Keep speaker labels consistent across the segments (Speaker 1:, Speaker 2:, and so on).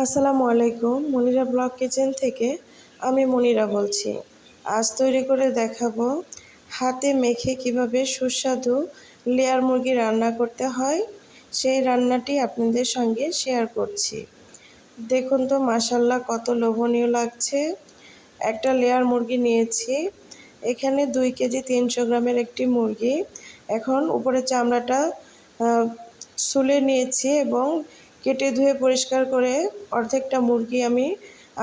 Speaker 1: আসসালামু আলাইকুম, Monira blog kitchen থেকে আমি মনিরা বলছি। আজ তৈরি করে দেখাবো হাতে মেখে কীভাবে সুস্বাদু লেয়ার মুরগি রান্না করতে হয়। সেই রান্নাটি আপনাদের সঙ্গে শেয়ার করছি। দেখুন তো মাসাল্লাহ কত লোভনীয় লাগছে। একটা লেয়ার মুরগি নিয়েছি। এখানে দুই কেজি তিনশো গ্রামের একটি মুরগি। এখন উপরে চামড়াটা সুলে নিয়েছি এবং কেটে ধুয়ে পরিষ্কার করে অর্ধেকটা মুরগি আমি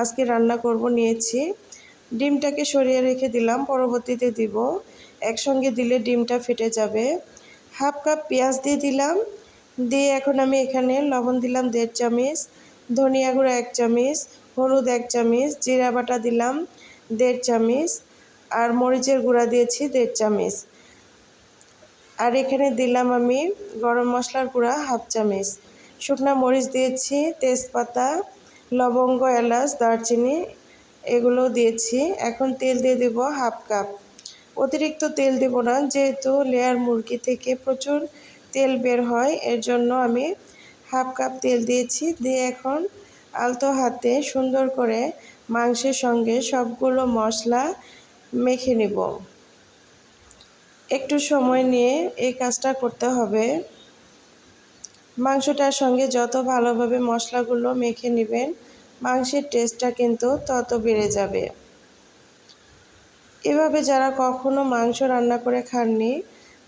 Speaker 1: আজকে রান্না করব, নিয়েছি। ডিমটাকে সরিয়ে রেখে দিলাম, পরবর্তীতে দিব। একসঙ্গে দিলে ডিমটা ফেটে যাবে। হাফ কাপ পেঁয়াজ দিয়ে দিলাম। দিয়ে এখন আমি এখানে লবণ দিলাম দেড় চামচ, ধনিয়া গুঁড়ো এক চামচ, হলুদ এক চামচ, জিরা বাটা দিলাম দেড় চামচ, আর মরিচের গুঁড়া দিয়েছি দেড় চামচ। আর এখানে দিলাম আমি গরম মশলার গুঁড়া হাফ চামচ। শুকনা মরিচ দিয়েছি, তেজপাতা, লবঙ্গ, এলাচ, দারচিনি, এগুলো দিয়েছি। এখন তেল দিয়ে দেব হাফ কাপ। অতিরিক্ত তেল দেব না, যেহেতু লেয়ার মুরগি থেকে প্রচুর তেল বের হয়, এর জন্য আমি হাফ কাপ তেল দিয়েছি। দিয়ে এখন আলতো হাতে সুন্দর করে মাংসের সঙ্গে সবগুলো মশলা মেখে নেব। একটু সময় নিয়ে এই কাজটা করতে হবে। মাংসটার সঙ্গে যত ভালোভাবে মশলাগুলো মেখে নেবেন, মাংসের টেস্টটা কিন্তু তত বেড়ে যাবে। এভাবে যারা কখনো মাংস রান্না করে খাননি,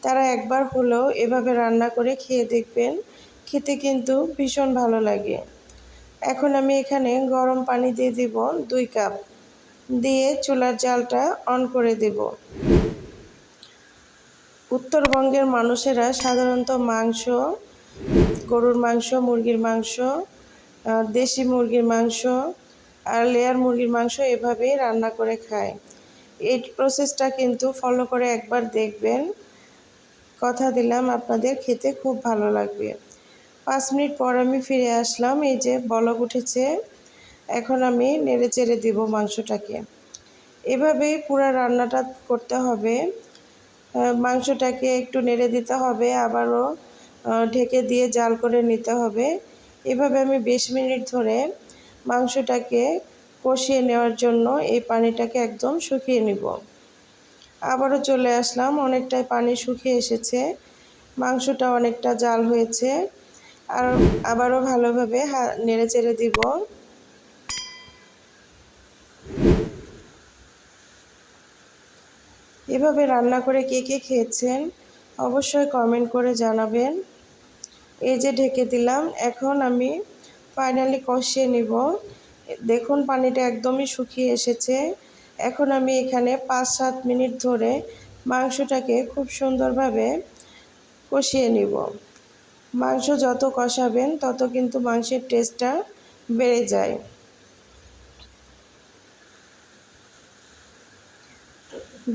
Speaker 1: তারা একবার হলেও এভাবে রান্না করে খেয়ে দেখবেন, খেতে কিন্তু ভীষণ ভালো লাগে। এখন আমি এখানে গরম পানি দিয়ে দিব দুই কাপ। দিয়ে চুলার জালটা অন করে দেব। উত্তরবঙ্গের মানুষেরা সাধারণত মাংস গরুর মাংস, মুরগির মাংস দেশি মুরগির মাংস আর লেয়ার মুরগির মাংস এভাবেই রান্না করে খায়। এই প্রসেসটা কিন্তু ফলো করে একবার দেখবেন। কথা দিলাম, আপনাদের খেতে খুব ভালো লাগবে। পাঁচ মিনিট পর আমি ফিরে আসলাম, এই যে বলক উঠেছে। এখন আমি নেড়ে চেড়ে দিব মাংসটাকে। এভাবেই পুরো রান্নাটা করতে হবে। মাংসটাকে একটু নেড়ে দিতে হবে, আবারও ঢেকে দিয়ে জাল করে নিতে হবে। এভাবে আমি বিশ মিনিট ধরে মাংসটাকে কষিয়ে নেওয়ার জন্য এই পানিটাকে একদম শুকিয়ে নিব। আবারও চলে আসলাম, অনেকটাই পানি শুকিয়ে এসেছে। মাংসটা অনেকটা জাল হয়েছে। আর আবারও ভালোভাবে নেড়ে চেড়ে দিব। এভাবে রান্না করে কে কে খেয়েছেন অবশ্যই কমেন্ট করে জানাবেন। এই যে ঢেকে দিলাম, এখন আমি ফাইনালি কষিয়ে নিব। দেখুন পানিটা একদমই শুকিয়ে এসেছে। এখন আমি এখানে পাঁচ সাত মিনিট ধরে মাংসটাকে খুব সুন্দরভাবে কষিয়ে নিব। মাংস যত কষাবেন, তত কিন্তু মাংসের টেস্টটা বেড়ে যায়।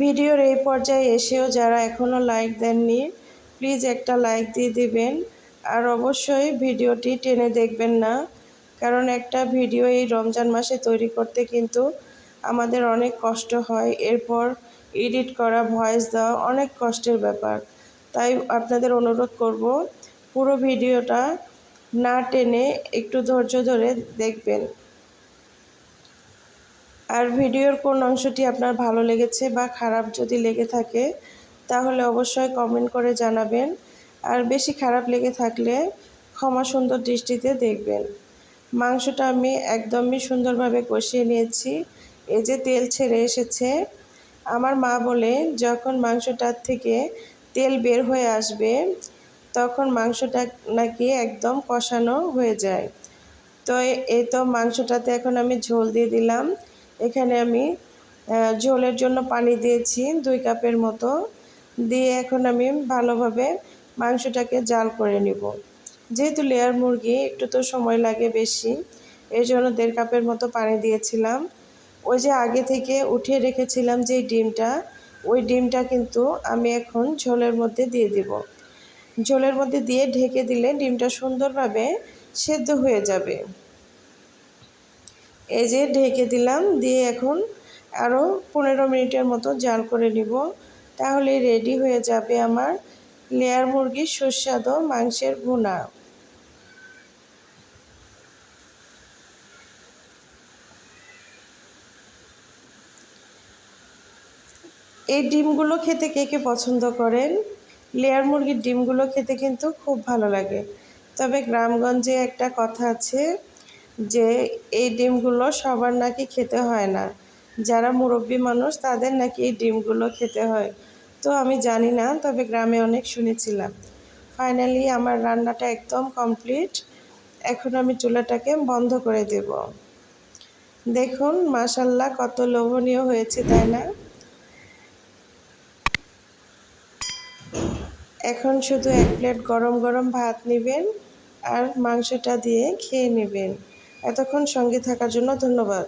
Speaker 1: ভিডিওর এই পর্যায়ে এসেও যারা এখনও লাইক দেননি প্লিজ একটা লাইক দিয়ে দিবেন। আর অবশ্যই ভিডিওটি টেনে দেখবেন না। কারণ একটা ভিডিও এই রমজান মাসে তৈরি করতে কিন্তু আমাদের অনেক কষ্ট হয়। এরপর এডিট করা, ভয়েস দেওয়া অনেক কষ্টের ব্যাপার। তাই আপনাদের অনুরোধ করব, পুরো ভিডিওটা না টেনে একটু ধৈর্য ধরে দেখবেন। আর ভিডিওর কোন অংশটি আপনার ভালো লেগেছে বা খারাপ যদি লেগে থাকে, তাহলে অবশ্যই কমেন্ট করে জানাবেন। আর বেশি খারাপ লেগে থাকলে ক্ষমা সুন্দর দৃষ্টিতে দেখবেন। মাংসটা আমি একদমই সুন্দরভাবে কষিয়ে নিয়েছি। এই যে তেল ছেড়ে এসেছে, আমার মা বলে যখন মাংসটার থেকে তেল বের হয়ে আসবে, তখন মাংসটা নাকি একদম কষানো হয়ে যায়। তো এই তো মাংসটাতে এখন আমি ঝোল দিয়ে দিলাম। এখানে আমি ঝোলের জন্য পানি দিয়েছি দুই কাপের মতো। দিয়ে এখন আমি ভালোভাবে মাংসটাকে জাল করে নিব। যেহেতু লেয়ার মুরগি, একটু তো সময় লাগে বেশি এই জন্য দেড় কাপের মতো পানি দিয়েছিলাম। ওই যে আগে থেকে উঠিয়ে রেখেছিলাম যে ডিমটা, ওই ডিমটা কিন্তু আমি এখন ঝোলের মধ্যে দিয়ে দিব। ঝোলের মধ্যে দিয়ে ঢেকে দিলে ডিমটা সুন্দরভাবে সেদ্ধ হয়ে যাবে। এই যে ঢেকে দিলাম, দিয়ে এখন আরও পনেরো মিনিটের মতো জাল করে নিব। তাহলে রেডি হয়ে যাবে আমার লেয়ার মুরগির সুস্বাদু, মাংসের ভুনা এই ডিমগুলো খেতে কে কে পছন্দ করেন? লেয়ার মুরগির ডিমগুলো খেতে কিন্তু খুব ভালো লাগে। তবে গ্রামগঞ্জে একটা কথা আছে যে, এই ডিমগুলো সবার নাকি খেতে হয় না। যারা মুরব্বী মানুষ, তাদের নাকি এই ডিমগুলো খেতে হয়। তো আমি জানি না, তবে গ্রামে অনেক শুনেছিলাম। ফাইনালি আমার রান্নাটা একদম কমপ্লিট এখন আমি চুলাটাকে বন্ধ করে দেব। দেখুন মাসাল্লাহ কত লোভনীয় হয়েছে, তাই না? এখন শুধু এক প্লেট গরম গরম ভাত নেবেন আর মাংসটা দিয়ে খেয়ে নেবেন। এতক্ষণ সঙ্গে থাকার জন্য ধন্যবাদ।